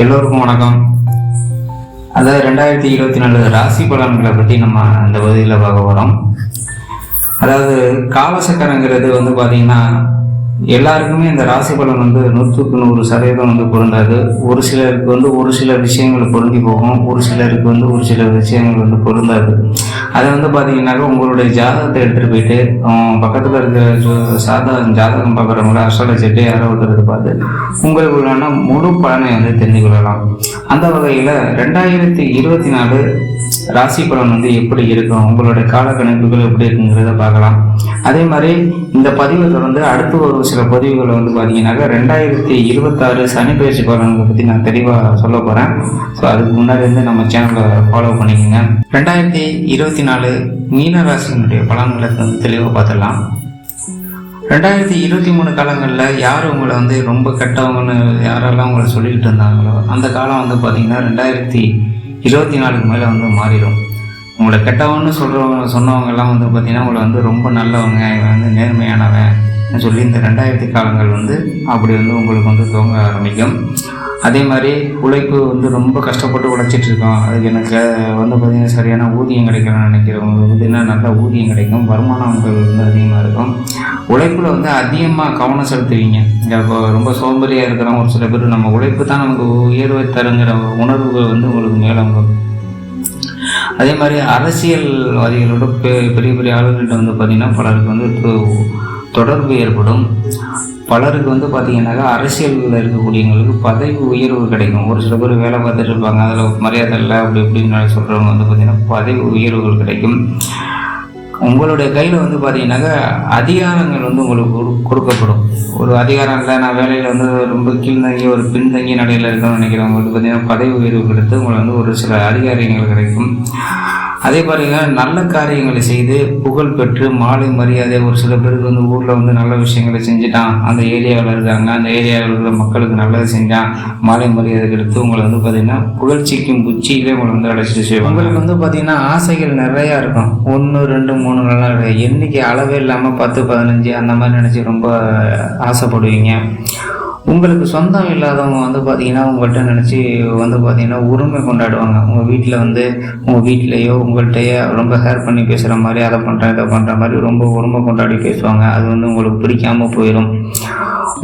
எல்லோருக்கும் வணக்கம். அதாவது ரெண்டாயிரத்தி இருபத்தி நாலு ராசி பலன்களை பற்றி நம்ம இந்த பகுதியில் பார்க்க போகிறோம் அதாவது காலசக்கரங்கிறது வந்து பார்த்தீங்கன்னா எல்லாருக்குமே இந்த ராசி பலன் வந்து நூற்றுக்கு நூறு சதவீதம் வந்து பொருந்தாது. ஒரு சிலருக்கு வந்து ஒரு சில விஷயங்கள் பொருந்தி போகும். ஒரு சிலருக்கு வந்து ஒரு சில விஷயங்கள் வந்து பொருந்தாது. அதை வந்து பார்த்தீங்கன்னாக்கா உங்களுடைய ஜாதகத்தை எடுத்துகிட்டு போயிட்டு பக்கத்தில் இருக்கிற சாதகம் ஜாதகம் பார்க்குறவங்கள அஸ்ட்ராலஜிட்டு யாரோ ஒருத்தர் பார்த்து உங்களுக்குள்ளான முழு பலனை வந்து தெரிந்து கொள்ளலாம். அந்த வகையில் ரெண்டாயிரத்தி இருபத்தி நாலு ராசி பலன் வந்து எப்படி இருக்கும்? உங்களுடைய கால கணிப்புகள் எப்படி இருக்குங்கிறத பார்க்கலாம். அதே மாதிரி இந்த பதிவை தொடர்ந்து அடுத்து ஒரு சில பதிவுகளை வந்து பார்த்தீங்கன்னாக்கா ரெண்டாயிரத்தி இருபத்தாறு சனி பயிற்சி பலன்களை பற்றி நான் தெளிவாக சொல்ல போகிறேன் ஸோ அதுக்கு முன்னாடி இருந்து நம்ம சேனலை ஃபாலோ பண்ணிக்கோங்க. ரெண்டாயிரத்தி இருபத்தி நாலு மீன ராசியினுடைய பலன்களை வந்து தெளிவாக பார்த்துடலாம். ரெண்டாயிரத்தி இருபத்தி மூணு காலங்களில் யார் உங்களை வந்து ரொம்ப கெட்டவங்கன்னு யாரெல்லாம் உங்களை சொல்லிக்கிட்டு இருந்தாங்களோ அந்த காலம் வந்து பார்த்தீங்கன்னா ரெண்டாயிரத்தி இருபத்தி நாலுக்கு மேலே வந்து மாறிடும். உங்களை கெட்டவன்னு சொல்கிறவங்க சொன்னவங்கெல்லாம் வந்து பார்த்திங்கன்னா உங்களை வந்து ரொம்ப நல்லவங்க இவன் வந்து நேர்மையானவன் சொல்லி இந்த ரெண்டாயிரத்தி காலங்கள் வந்து அப்படி வந்து உங்களுக்கு வந்து துவங்க ஆரம்பிக்கும். அதே மாதிரி உழைப்பு வந்து ரொம்ப கஷ்டப்பட்டு உழைச்சிட்டு இருக்கோம் அதுக்கு எனக்கு வந்து பார்த்திங்கன்னா சரியான ஊதியம் கிடைக்கணும்னு நினைக்கிறவங்களுக்கு பார்த்தீங்கன்னா நல்ல ஊதியம் கிடைக்கும். வருமானங்கள் வந்து அதிகமாக இருக்கும். உழைப்பில் வந்து அதிகமாக கவனம் செலுத்துவீங்க. இப்போ ரொம்ப சோம்பேறியாக இருக்கிறவங்க ஒரு சில பேர் நம்ம உழைப்பு தான் நமக்கு உயர்வை தருங்கிற உணர்வுகள் வந்து உங்களுக்கு மேலோங்கும் அதே மாதிரி அரசியல்வாதிகளோட பெ- பெரிய பெரிய ஆளுநர்கிட்ட வந்து பார்த்திங்கன்னா பலருக்கு வந்து தொ- தொடர்பு ஏற்படும். பலருக்கு வந்து பார்த்தீங்கன்னாக்கா அரசியலில் இருக்கக்கூடியவங்களுக்கு பதவி உயர்வு கிடைக்கும். ஒரு சில பேர் வேலை பார்த்துட்டு இருப்பாங்க. அதில் மரியாதை இல்லை அப்படி இப்படின்னு சொல்கிறவங்க வந்து பார்த்திங்கன்னா பதவி உயர்வுகள் கிடைக்கும். உங்களுடைய கையில் வந்து பார்த்தீங்கன்னாக்கா அதிகாரங்கள் வந்து உங்களுக்கு கொடு- கொடுக்கப்படும். ஒரு அதிகாரம் இல்லை நான் வேலையில் வந்து ரொம்ப கீழ்ந்தங்கி ஒரு பின்தங்கி நிலையில் இருக்கணும்னு நினைக்கிறவங்க வந்து பார்த்தீங்கன்னா பதவி உயர்வு கொடுத்து உங்களுக்கு வந்து ஒரு சில அதிகாரங்கள் கிடைக்கும். அதே பாருங்க நல்ல காரியங்களை செய்து புகழ் பெற்று மாலை மரியாதை ஒரு சில பேருக்கு வந்து ஊரில் வந்து நல்ல விஷயங்களை செஞ்சுட்டான். அந்த ஏரியாவில் இருக்காங்க. அந்த ஏரியாவில் இருக்கிற மக்களுக்கு நல்லது செஞ்சான். மாலை மரியாதை எடுத்து உங்களை வந்து பார்த்தீங்கன்னா புகழ்ச்சிக்கும் புச்சியிலே உங்களை வந்து அழைச்சிட்டு செய்வாங்க. உங்களுக்கு வந்து பார்த்தீங்கன்னா ஆசைகள் நிறையா இருக்கும். ஒன்று ரெண்டு மூணு நல்லா இருக்கு. எண்ணிக்கை அளவே இல்லாமல் பத்து பதினஞ்சு அந்த மாதிரி நினச்சி ரொம்ப ஆசைப்படுவீங்க. உங்களுக்கு சொந்தம் இல்லாதவங்க வந்து பார்த்தீங்கன்னா உங்கள்கிட்ட நினச்சி வந்து பார்த்தீங்கன்னா உரிமை கொண்டாடுவாங்க. உங்கள் வீட்டில் வந்து உங்கள் வீட்டிலையோ உங்கள்கிட்டயோ ரொம்ப ஹேர் பண்ணி பேசுகிற மாதிரி அதை பண்ணுறேன் இதை பண்ணுற மாதிரி ரொம்ப உரிமை கொண்டாடி பேசுவாங்க. அது வந்து உங்களுக்கு பிடிக்காமல் போயிடும்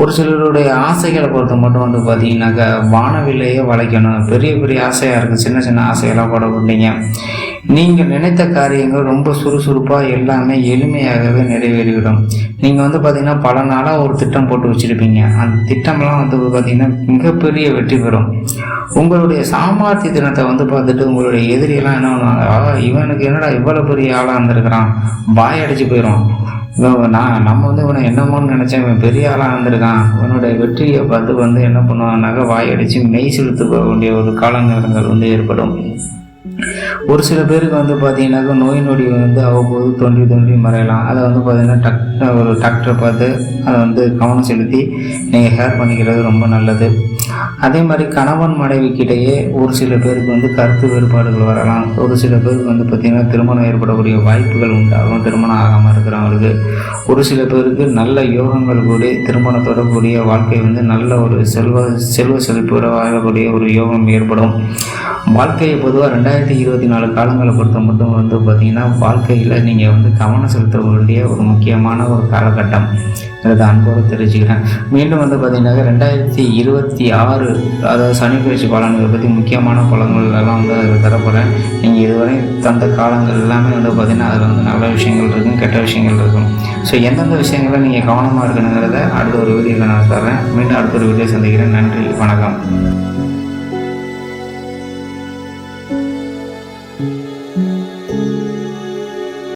ஒரு சிலருடைய ஆசைகளை பொறுத்த மட்டும் வந்து பார்த்தீங்கன்னாக்கா வானவில்லையே வளைக்கணும். பெரிய பெரிய ஆசையாக இருக்குது சின்ன சின்ன ஆசையெல்லாம் போடப்பட்டீங்க நீங்கள் நினைத்த காரியங்கள் ரொம்ப சுறுசுறுப்பாக எல்லாமே எளிமையாகவே நிறைவேறிவிடும். நீங்கள் வந்து பார்த்தீங்கன்னா பல நாளாக ஒரு திட்டம் போட்டு வச்சுருப்பீங்க. அந்த திட்டம்லாம் வந்து பார்த்தீங்கன்னா மிகப்பெரிய வெற்றி பெறும். உங்களுடைய சாமர்த்திய தினத்தை வந்து பார்த்துட்டு உங்களுடைய எதிரியெல்லாம் என்ன பண்ணுவாங்க? இவனுக்கு என்னடா இவ்வளோ பெரிய ஆளாக இருந்திருக்கிறான்? பாய் அடிச்சு போயிடும் இவன் நான் நம்ம வந்து இவனை என்னமோன்னு நினச்சேன் இவன் பெரிய ஆளாக இருந்திருக்கான். இவனுடைய வெற்றியை பார்த்து வந்து என்ன பண்ணுவாங்கனாக்கா வாய் அடித்து மெய் செலுத்த போக வேண்டிய ஒரு காலநேரங்கள் வந்து ஏற்படும். ஒரு சில பேருக்கு வந்து பார்த்தீங்கன்னாக்கா நோய் நொடி வந்து அவ்வப்போது தோன்றி தோன்றி மறையலாம். அதை வந்து பார்த்தீங்கன்னா டக் ஒரு டாக்டரை பார்த்து அதை வந்து கவனம் செலுத்தி நீங்கள் ஹேர் பண்ணிக்கிறது ரொம்ப நல்லது. அதே மாதிரி கணவன் மனைவிக்கிடையே ஒரு சில பேருக்கு வந்து கருத்து வேறுபாடுகள் வரலாம். ஒரு சில பேருக்கு வந்து பார்த்திங்கன்னா திருமணம் ஏற்படக்கூடிய வாய்ப்புகள் உண்டாகும் திருமணம் ஆகாமல் இருக்கிறவங்களுக்கு. ஒரு சில பேருக்கு நல்ல யோகங்கள் கூடி திருமணத்தோட கூடிய வாழ்க்கை வந்து நல்ல ஒரு செல்வ செல்வ செழிப்போட வாழக்கூடிய ஒரு யோகம் ஏற்படும். வாழ்க்கையை பொதுவாக ரெண்டாயிரத்தி இருபத்தி நாலு காலங்களை பொறுத்த மட்டும் வந்து பார்த்திங்கன்னா வாழ்க்கையில் நீங்கள் வந்து கவனம் செலுத்த வேண்டிய ஒரு முக்கியமான ஒரு காலகட்டம். அன்போடு தெரிஞ்சுக்கிறேன் மீண்டும் வந்து பார்த்தீங்கன்னாக்கா ரெண்டாயிரத்தி இருபத்தி ஆறு அதாவது சனி பலன்களை பற்றி முக்கியமான பலன்கள் எல்லாம் வந்து அதில் தரப்போகிறேன் நீங்கள் இதுவரை தந்த காலங்கள் எல்லாமே வந்து பார்த்திங்கன்னா அதில் வந்து நல்ல விஷயங்கள் இருக்கும் கெட்ட விஷயங்கள் இருக்கும். ஸோ எந்தெந்த விஷயங்களை நீங்கள் கவனமாக இருக்கணுங்கிறத அடுத்த ஒரு வீடியோவில் நான் தரேன். மீண்டும் அடுத்த ஒரு வீடியோ சந்திக்கிறேன். நன்றி வணக்கம்.